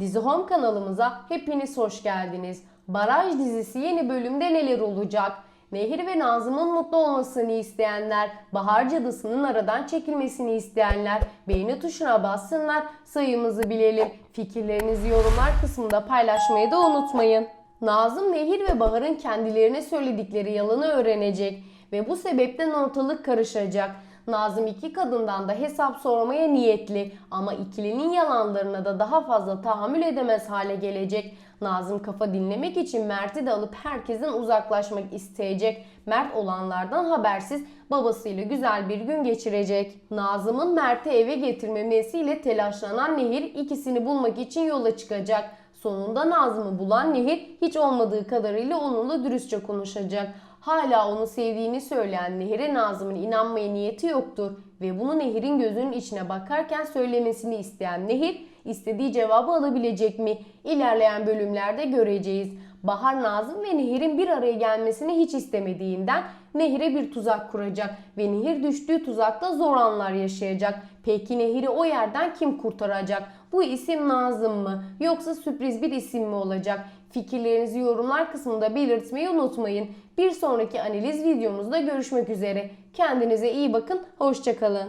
Dizi Home kanalımıza hepiniz hoş geldiniz. Baraj dizisi yeni bölümde neler olacak? Nehir ve Nazım'ın mutlu olmasını isteyenler, Bahar Cadısı'nın aradan çekilmesini isteyenler beğeni tuşuna bassınlar, sayımızı bilelim. Fikirlerinizi yorumlar kısmında paylaşmayı da unutmayın. Nazım, Nehir ve Bahar'ın kendilerine söyledikleri yalanı öğrenecek ve bu sebepten ortalık karışacak. Nazım iki kadından da hesap sormaya niyetli ama ikilinin yalanlarına da daha fazla tahammül edemez hale gelecek. Nazım kafa dinlemek için Mert'i de alıp herkesten uzaklaşmak isteyecek. Mert olanlardan habersiz babasıyla güzel bir gün geçirecek. Nazım'ın Mert'i eve getirmemesiyle telaşlanan Nehir ikisini bulmak için yola çıkacak. Sonunda Nazım'ı bulan Nehir hiç olmadığı kadarıyla onunla dürüstçe konuşacak. Hala onu sevdiğini söyleyen Nehir'e Nazım'ın inanmaya niyeti yoktur ve bunu Nehir'in gözünün içine bakarken söylemesini isteyen Nehir istediği cevabı alabilecek mi? İlerleyen bölümlerde göreceğiz. Bahar Nazım ve Nehir'in bir araya gelmesini hiç istemediğinden Nehir'e bir tuzak kuracak ve Nehir düştüğü tuzakta zor anlar yaşayacak. Peki Nehir'i o yerden kim kurtaracak? Bu isim Nazım mı? Yoksa sürpriz bir isim mi olacak? Fikirlerinizi yorumlar kısmında belirtmeyi unutmayın. Bir sonraki analiz videomuzda görüşmek üzere. Kendinize iyi bakın, hoşçakalın.